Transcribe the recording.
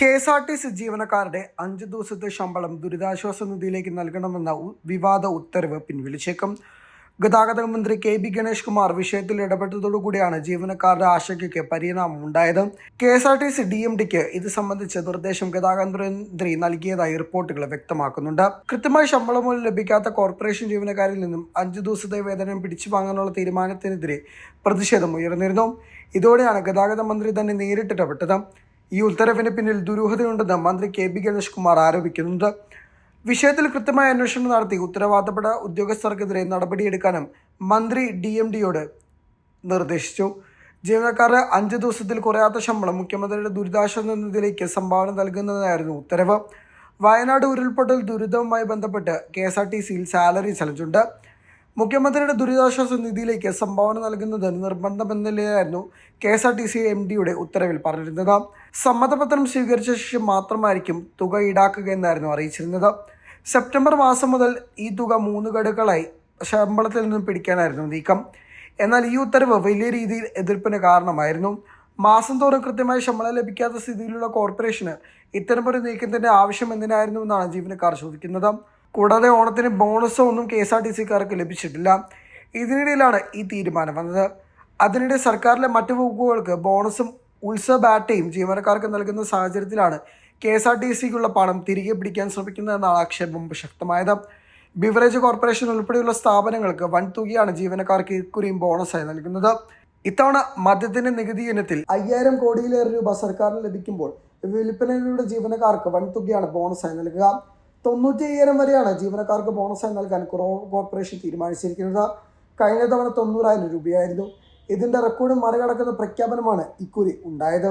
K S R T C ജീവനക്കാരുടെ അഞ്ച് ദിവസത്തെ ശമ്പളം ദുരിതാശ്വാസ നിധിയിലേക്ക് നൽകണമെന്ന വിവാദ ഉത്തരവ് പിൻവലിച്ചേക്കും. ഗതാഗത മന്ത്രി കെ ബി ഗണേഷ് കുമാർ വിഷയത്തിൽ ഇടപെട്ടതോടുകൂടിയാണ് ജീവനക്കാരുടെ ആശങ്കയ്ക്ക് പരിണാമം ഉണ്ടായത് K S R T C D M ഡിക്ക് ഇത് സംബന്ധിച്ച് നിർദ്ദേശം ഗതാഗത മന്ത്രി നൽകിയതായി റിപ്പോർട്ടുകൾ വ്യക്തമാക്കുന്നുണ്ട്. കൃത്യമായി ശമ്പളം പോലും ലഭിക്കാത്ത കോർപ്പറേഷൻ ജീവനക്കാരിൽ നിന്നും അഞ്ചു ദിവസത്തെ വേതനം പിടിച്ചു വാങ്ങാനുള്ള തീരുമാനത്തിനെതിരെ പ്രതിഷേധം ഉയർന്നിരുന്നു. ഇതോടെയാണ് ഗതാഗത മന്ത്രി തന്നെ നേരിട്ട് ഇടപെട്ടത് ഈ ഉത്തരവിന് പിന്നിൽ ദുരൂഹതയുണ്ടെന്ന് മന്ത്രി കെ ബി ഗണേഷ് കുമാർ ആരോപിക്കുന്നുണ്ട്. വിഷയത്തിൽ കൃത്യമായ അന്വേഷണം നടത്തി ഉത്തരവാദപ്പെട്ട ഉദ്യോഗസ്ഥർക്കെതിരെ നടപടിയെടുക്കാനും മന്ത്രി ഡി എം ഡിയോട് നിർദ്ദേശിച്ചു. ജീവനക്കാരുടെ അഞ്ച് ദിവസത്തിൽ കുറയാത്ത ശമ്പളം മുഖ്യമന്ത്രിയുടെ ദുരിതാശ്വാസ നിധിയിലേക്ക് സംഭാവന നൽകുന്നതായിരുന്നു ഉത്തരവ്. വയനാട് ഉരുൾപൊട്ടൽ ദുരിതവുമായി ബന്ധപ്പെട്ട് കെ എസ് ആർ ടി സിയിൽ സാലറി ചലഞ്ചുണ്ട്. മുഖ്യമന്ത്രിയുടെ ദുരിതാശ്വാസ നിധിയിലേക്ക് സംഭാവന നൽകുന്നത് നിർബന്ധമെന്നില്ലായിരുന്നു K S R T C M ഡിയുടെ ഉത്തരവിൽ പറഞ്ഞിരുന്നത്. സമ്മതപത്രം സ്വീകരിച്ച ശേഷം മാത്രമായിരിക്കും തുക ഈടാക്കുക എന്നായിരുന്നു അറിയിച്ചിരുന്നത്. സെപ്റ്റംബർ മാസം മുതൽ ഈ തുക മൂന്ന് ഗഡുക്കളായി ശമ്പളത്തിൽ നിന്നും പിടിക്കാനായിരുന്നു നീക്കം. എന്നാൽ ഈ ഉത്തരവ് വലിയ രീതിയിൽ എതിർപ്പിന് കാരണമായിരുന്നു. മാസം തോറും കൃത്യമായി ശമ്പളം ലഭിക്കാത്ത സ്ഥിതിയിലുള്ള കോർപ്പറേഷന് ഇത്തരമൊരു നീക്കത്തിന്റെ ആവശ്യം എന്തിനായിരുന്നു എന്നാണ് ജീവനക്കാർ ചോദിക്കുന്നത്. കൂടാതെ ഓണത്തിന് ബോണസോ ഒന്നും കെ എസ് ആർ ടി സിക്കാർക്ക് ലഭിച്ചിട്ടില്ല. ഇതിനിടയിലാണ് ഈ തീരുമാനം വന്നത്. അതിനിടെ സർക്കാരിലെ മറ്റു വകുപ്പുകൾക്ക് ബോണസും ഉത്സവ ബാറ്റയും ജീവനക്കാർക്ക് നൽകുന്ന സാഹചര്യത്തിലാണ് കെ എസ് ആർ ടി സിക്കുള്ള പണം തിരികെ പിടിക്കാൻ ശ്രമിക്കുന്നതെന്നാണ് ആക്ഷേപം ശക്തമായത്. ബിവറേജ് കോർപ്പറേഷൻ ഉൾപ്പെടെയുള്ള സ്ഥാപനങ്ങൾക്ക് വൻ തുകയാണ് ജീവനക്കാർക്ക് ഇക്കുറിയും ബോണസായി നൽകുന്നത്. ഇത്തവണ മദ്യത്തിന്റെ നികുതി ഇനത്തിൽ അയ്യായിരം കോടിയിലേറെ രൂപ സർക്കാരിന് ലഭിക്കുമ്പോൾ വിൽപ്പനയിലൂടെ ജീവനക്കാർക്ക് വൻ തുകയാണ് ബോണസായി നൽകുക. തൊണ്ണൂറ്റി അയ്യായിരം വരെയാണ് ജീവനക്കാർക്ക് ബോണസായി നൽകാൻ കോർപ്പറേഷൻ തീരുമാനിച്ചിരിക്കുന്നത്. കഴിഞ്ഞ തവണ തൊണ്ണൂറായിരം രൂപയായിരുന്നു. ഇതിന്റെ റെക്കോർഡ് മറികടക്കുന്ന പ്രഖ്യാപനമാണ് ഇക്കുറി ഉണ്ടായത്.